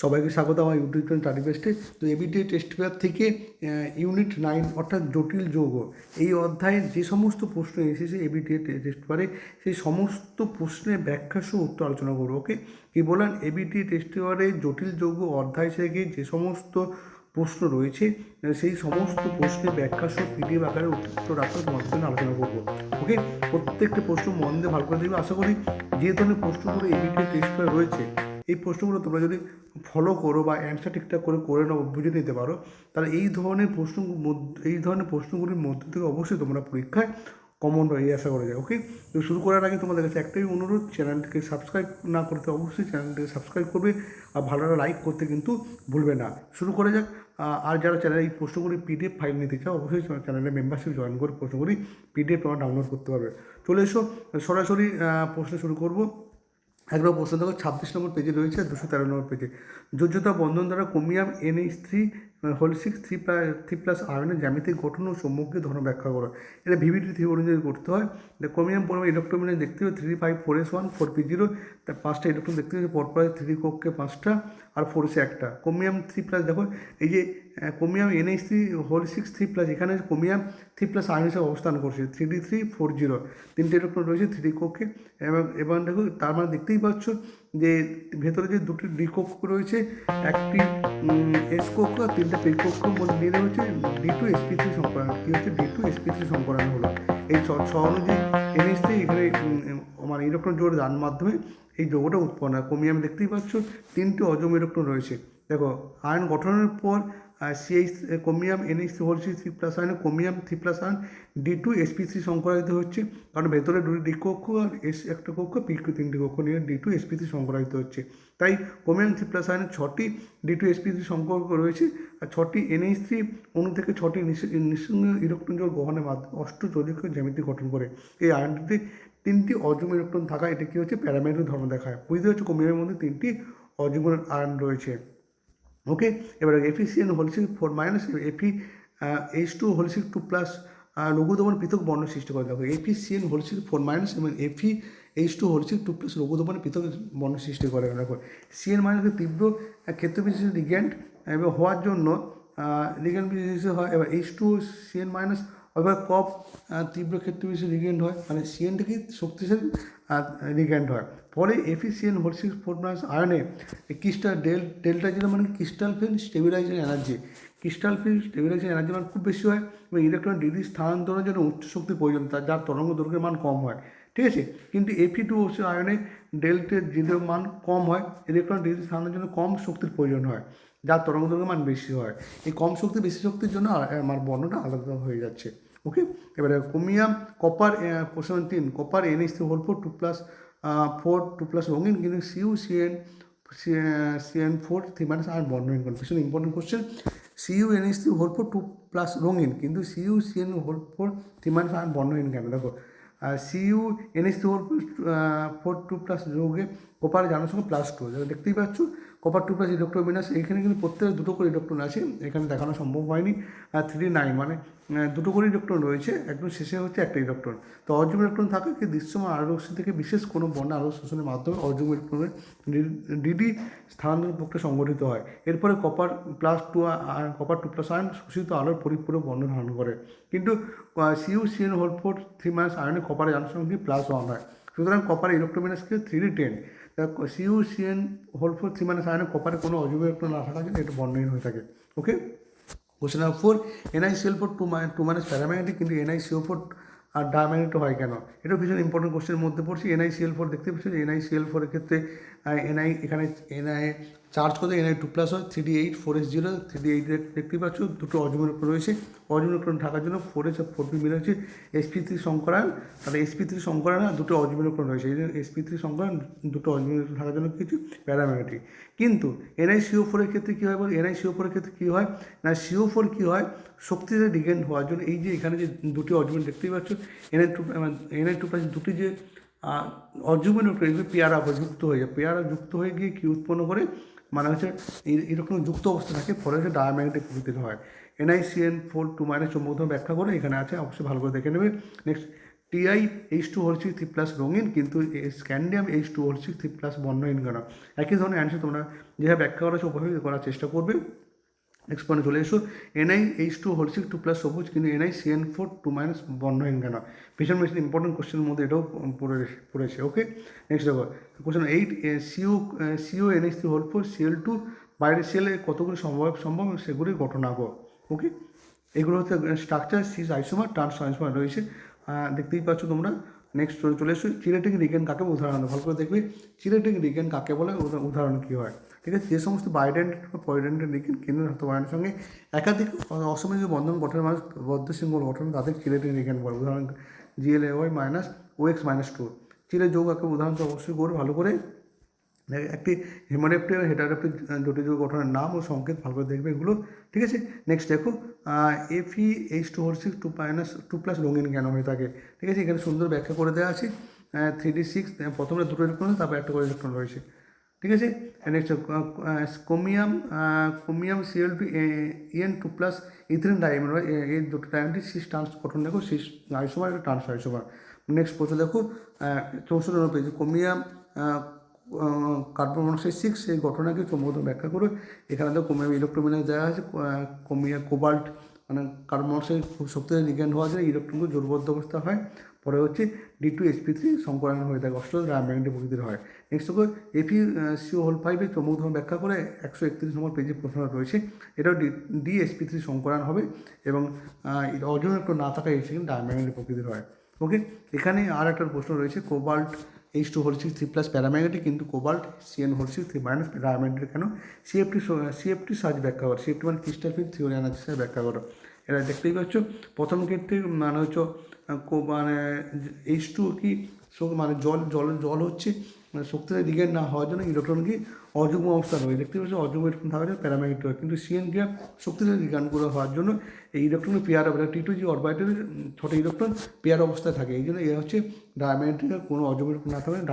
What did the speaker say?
সবাইকে স্বাগত আমার ইউটিউব চ্যানেল স্টাডি বেস্টে তো এবিটি টেস্ট পেপার থেকে ইউনিট নাইন অর্থাৎ জটিল যৌগ, এই অধ্যায়ে যে সমস্ত প্রশ্ন এসেছে এবিটি টেস্ট পেপারে সেই সমস্ত প্রশ্নের ব্যাখ্যা সহ উত্তর আলোচনা করব ওকে কি বললেন এবিটি টেস্ট পেপারে জটিল যৌগ অধ্যায় থেকে যে সমস্ত প্রশ্ন রয়েছে, সেই সমস্ত প্রশ্নের ব্যাখ্যা সহ পিডিএফ আকারে উত্তর রাখতে তোমাদের জন্য আলোচনা করব ওকে প্রত্যেকটা প্রশ্ন মন দিয়ে ভালো করে দেখবে। আশা করি যে ধরনের প্রশ্নগুলো এবিটি টেস্ট পেপারে রয়েছে এই প্রশ্নগুলো তোমরা যদি ফলো করো বা অ্যান্সার ঠিকঠাক করে করে নাও, বুঝে নিতে পারো, তাহলে এই ধরনের প্রশ্ন এই ধরনের প্রশ্নগুলির মধ্যে থেকে অবশ্যই তোমরা পরীক্ষায় কমন এই আশা করা যায় ওকে তো শুরু করার আগে তোমাদের কাছে একটাই অনুরোধ চ্যানেলটিকে সাবস্ক্রাইব না করতে অবশ্যই চ্যানেলটিকে সাবস্ক্রাইব করবে আর ভালো লাইক করতে কিন্তু ভুলবে না। শুরু করে যাক আর যারা চ্যানেলে এই প্রশ্নগুলি পিডিএফ ফাইল নিতে চাও, অবশ্যই চ্যানেলে মেম্বারশিপ জয়েন করে প্রশ্নগুলি পিডিএফ তোমরা ডাউনলোড করতে পারবে। চলে এসো, সরাসরি প্রশ্ন শুরু করব। এক নম্বর প্রশ্ন দেখো, ছাব্বিশ নম্বর পেজে রয়েছে, দুশো তেরো নম্বর পেজে যোজ্যতা বন্ধন দ্বারা কমিয়াম N NH three whole six three plus three plus আয়নের জ্যামিতিক গঠন ও সম্মুখীয় ধর্ম ব্যাখ্যা করো। এটা ভিভিটি থ্রি অনুযায়ী করতে হয়। কোমিয়াম পরিমাণ ইলেকট্রোমিনে দেখতে হবে three five four S one four P zero তার পাঁচটা ইলেকট্রন দেখতে হবে পরপর থ্রি কোককে পাঁচটা আর ফোর এসে একটা। কোমিয়াম থ্রি প্লাস দেখো, এই যে কোমিয়াম NH three whole six three plus এখানে কোমিয়াম থ্রি প্লাস আয়ন হিসেবে অবস্থান করছে three D three four zero তিনটে ইলেকট্রন রয়েছে থ্রি কোকে এবং এবং দেখো, তার মানে দেখতেই পাচ্ছ যে ভেতরে যে দুটি ডি কোক রয়েছে, একটি এস কক্ষ আর তিনটা পি কক্ষ নিয়ে হচ্ছে ডি টু এসপি থ্রি সংকরণ কী হচ্ছে ডি টু এসপি থ্রি সংকরণ হলো। এই ছ অনুযায়ী এনএস এখানে মানে ইলেকট্রন জোর দান মাধ্যমে এই যোগটা উৎপন্ন হয়। আমি দেখতেই পাচ্ছ, তিনটি অজম ইলেকট্রন রয়েছে। দেখো, আয়ন গঠনের পর CH কোমিয়াম NH whole C three plus আয়নে কোমিয়াম three plus ion D two SP three সংকরায়িত হচ্ছে। কারণ ভেতরে দুটি ডি কক্ষ আর এস একটা কক্ষ পি তিনটি কক্ষ নিয়ে ডি টু এসপি থ্রি সংকরায়িত হচ্ছে। তাই কোমিয়াম থ্রি প্লাস আয়নের ছটি ডি টু এসপি থ্রি সম্পর্ক রয়েছে আর ছটি এনএইচ থ্রি অণু থেকে ছটি নিঃসঙ্গ ইলেকট্রন জোর গ্রহণের মাধ্যমে অষ্টচলিক জ্যামিতি গঠন করে। এই আয়নটিতে তিনটি অজম ইলেকট্রন থাকা এটা কী হচ্ছে? প্যারামেট্রিক ধর্ম দেখায়। বুঝতে হচ্ছে কোমিয়ামের মধ্যে তিনটি অযুগ্ম আয়ন রয়েছে। ওকে এবার N whole six four minus F E H two whole six two plus লঘুদমন পৃথক বর্ণ সৃষ্টি করে। দেখো এন হোলসিক ফোর মাইনাস এবং F E H two whole six two plus লঘুদমন পৃথক বর্ণ সৃষ্টি করে। দেখো সিএন মাইনাস তীব্র ক্ষেত্র বিশেষ লিগ্যান্ড এবং হওয়ার জন্য লিগ্যান্ড বিশেষ হয়, এবার এইচ টু সিএন মাইনাস কপ আহ, তীব্র ক্ষেত্রে বেশি রিগেন্ড হয়। মানে সিএনটা কি শক্তিশালী রিগেন্ড হয়। পরে efficient whole six four plus আয়নে crystal ডেল ডেল্টা জিরো মানে crystal field stabilising energy crystal field stabilising energy মান খুব বেশি হয় এবং ইলেকট্রন ডিগ্রি স্থানান্তরের জন্য উচ্চ শক্তি প্রয়োজন তার যার তরঙ্গ দৈর্ঘ্যের মান কম হয়। ঠিক আছে? কিন্তু এফি টু ওসি আয়নে ডেল্টের জিরো মান কম হয়। ইলেকট্রন ডিগ্রি স্থানান্তরের জন্য কম শক্তির প্রয়োজন হয় যার তরঙ্গ দৈর্ঘ্যের মান বেশি হয়। এই কম শক্তি, বেশি শক্তির জন্য আমার বর্ণটা আলাদা হয়ে যাচ্ছে। ওকে? এবারে কোমিয়াম কপার কোশ্চেন তিন। Copper NS whole four two plus four two plus রঙিন কিন্তু CU CN CN four three minus আর বর্ণহীন কোন ভীষণ important question CU NS three whole four two plus রঙিন কিন্তু CU CN whole four three minus আর বর্ণহীন কেন দেখো CU NS whole four two plus যোগে ওপারে জানার সঙ্গে প্লাস টু দেখতেই পাচ্ছ? Copper two plus electron minus এইখানে কিন্তু প্রত্যেকের দুটো করে ইলেকট্রন আছে, এখানে দেখানো সম্ভব হয়নি। আর থ্রি নাইন মানে দুটো করে ইলেকট্রন রয়েছে, একদম শেষে হচ্ছে একটা ইলেকট্রন তো অর্জুন ইলেকট্রন থাকে কি, দৃশ্যমান আলোক থেকে বিশেষ কোনো বর্ণ আলোক শোষণের মাধ্যমে অর্জুন ইলেকট্রনের ডিডি স্থানান্তর প্রক্রিয়া সংগঠিত হয়। এরপরে copper plus two copper two plus ion শোষিত আলোর পরিপূরক বর্ণ ধারণ করে। কিন্তু CU CN whole four three minus আয়নে কপারের আনুষঙ্গিক প্লাস ওয়ান হয়। সুতরাং copper ইলেকট্রোমিনাসকে three D ten CU CN whole four three minus আয়নে কপারে কোনো অজৈব ইলেকট্রন না থাকার জন্য এটা বর্ণহীন হয়ে থাকে। Okay question number four NICL four two my two minus paramagnetic কিন্তু এনআইসিও ফোর আর ডায়াম্যাগনেটিক হয় কেন? এটা ভীষণ ইম্পর্টেন্ট কোশ্চেনের মধ্যে পড়ছি। এনআইসিএল ফোর দেখতে পাচ্ছি এনআইসিএল ফোরের ক্ষেত্রে এনআই এখানে এনআই চার্জ করতে এনআই টু প্লাস হয় three eight four S zero three eight দেখতেই পাচ্ছ, দুটো উপর রয়েছে। উপর থাকার জন্য ফোর এস ফোর পি মিলে হচ্ছে এসপি থ্রি সংকরায়ন, তাহলে এসপি থ্রি সংকরায়ন আর দুটো উপর রয়েছে। এই জন্য এসপি থ্রি সংকরায়ন, দুটো উপর থাকার জন্য কিছু প্যারাম্যাগনেটিক কিন্তু এনআই সিও ফোরের ক্ষেত্রে কী হয় বল? এনআই সিও ফোরের ক্ষেত্রে কী হয়? না সিও ফোর কী হয়? শক্তিতে ডিগেন্ড হওয়ার জন্য এই যে এখানে যে দুটি অজমেন্ট দেখতেই পাচ্ছ NI two NI two plus দুটি যে অজমেন্ট এগুলো পেয়ারা যুক্ত হয়ে যায়। পেয়ারা যুক্ত হয়ে গিয়ে কী উৎপন্ন করে? মানে হচ্ছে এরকম যুক্ত অবস্থা থাকে, ফলে হচ্ছে ডায়াম্যাগনেটিক প্রকৃতির হয়। এনআইসিএন ফোর টু মাইনাস চৌম্বক ব্যাখ্যা করে এখানে আছে, অবশ্যই ভালো করে দেখে নেবে। Next TI H two whole six three plus রঙিন, কিন্তু scandium H two whole six three plus বর্ণহীন কেন একই ধরনের অ্যান্সার তোমরা যেভাবে ব্যাখ্যা করা ওভাবে করার চেষ্টা করবে। পয়েন্টে চলে এসো। NI H two whole six two plus সবুজ কিন্তু NI CN four two minus বর্ণহীন কেন ভীষণ ভীষণ ইম্পর্টেন্ট কোশ্চেনের মধ্যে এটাও পড়ে পড়েছে ওকে নেক্সট দেখো question eight CO CO NH three whole four CL two বাইরের সেলে কতগুলি সম্ভব সম্ভব সেগুলি ঘটনা গো ওকে এগুলো হচ্ছে structure cis isomer trans isomer রয়েছে। দেখতেই পাচ্ছ তোমরা নেক্সট চলে এসো চিরেটিং রিগেন কাকে উদাহরণ ভালো করে দেখবি চিরেটিং রিগেন কাকে বলে উদাহরণ কী হয়? ঠিক আছে, যে সমস্ত বাইডেন্ট পয়েডেন্টের রিগেন কেন্দ্র ধাতু বায়নের সঙ্গে একাধিক অসমীয় বন্ধন গঠনের মানুষ বদ্ধ সিঙ্গল গঠন তাদের চিরেটিং রিগেন বলে। উদাহরণ GLA Y minus O X minus two চিলে যোগ কাকে উদাহরণ তো অবশ্যই করে ভালো করে একটি হেমারেপ্টিক এবং জটিল যৌগ গঠনের নাম ও সংকেত ভালো করে দেখবে এগুলো। ঠিক আছে? নেক্সট দেখো FE H two whole six two minus two plus রঙিন কেন হয়ে থাকে ঠিক আছে? এখানে সুন্দর ব্যাখ্যা করে দেওয়া আছে। থ্রি ডি সিক্স প্রথমে দুটো ইলেকট্রন, তারপর একটা করে ইলেকট্রন রয়েছে। ঠিক আছে? Next কোমিয়াম কোমিয়াম CL two EN two plus ethylene ডাইমের এই দুটো ডাইমেন্টি সিক্স ট্রান্স গঠন, দেখো সিক্স আইসোমার একটা ট্রান্স আইসোমার নেক্সট প্রশ্ন দেখো চৌষট্টি পেজ কোমিয়াম কার্বন মনোক্সাইড সিক্স এই ঘটনাকে চৌম্বক ব্যাখ্যা করে এখানে তো কমে ইলেকট্রোমিনাস দেওয়া আছে কমিয়া কোবাল্ট মানে কার্বন মনোক্সাইড খুব শক্তিশালী লিগ্যান্ড হওয়া যায় ইলেকট্রনগুলো জোরবদ্ধ অবস্থা হয়। পরে হচ্ছে ডি টু এসপি থ্রি সংকরায়ন হয়ে থাকে অস্ট্রেল ডায়াম্যাগনেটিক প্রকৃতির হয়। নেক্সট দেখো এপি সিও হোল ফাইভে চৌম্বক ধর্ম ব্যাখ্যা করে একশো একত্রিশ নম্বর পেজে প্রশ্ন রয়েছে। এটাও ডি এসপি থ্রি সংকরায়ন হবে এবং অজন একটু না থাকা এসে সেকেন্ড ডায়াম্যাগনেটিক প্রকৃতির হয়। ওকে এখানে আর একটা প্রশ্ন রয়েছে, cobalt H two whole six three plus paramagnetic কিন্তু cobalt CN whole six three minus paramagnetic কেন? সিএফটি সিএফটি সাজ ব্যাখ্যা করো। সিএফটি মানে ক্রিস্টাল ফিল থিওরি অ্যানালিসিস ব্যাখ্যা করো। এরা দেখতেই পাচ্ছ, প্রথম ক্ষেত্রে মানে হচ্ছে মানে এইচ টু কি মানে জল জল জল হচ্ছে মানে শক্তিশালী দিকে না হওয়ার জন্য ইলেকট্রন কি অযুগ্ম অবস্থা রয়েছে। দেখতে পাচ্ছি অযুগ্ম ইলেকট্রন থাকার জন্য প্যারাম্যাগনেটিক হয় কিন্তু সিএন ক্রিয়া শক্তিশালী করে হওয়ার জন্য এই ইলেকট্রন পেয়ার অবস্থা টি টু জি অরবাইটের ছোটো ইলেকট্রন পেয়ার অবস্থায় থাকে। এই জন্য এ হচ্ছে ডায়াম্যাগনেটিক কোনো অযুগ্ম না ডায়াম্যাগনেটিক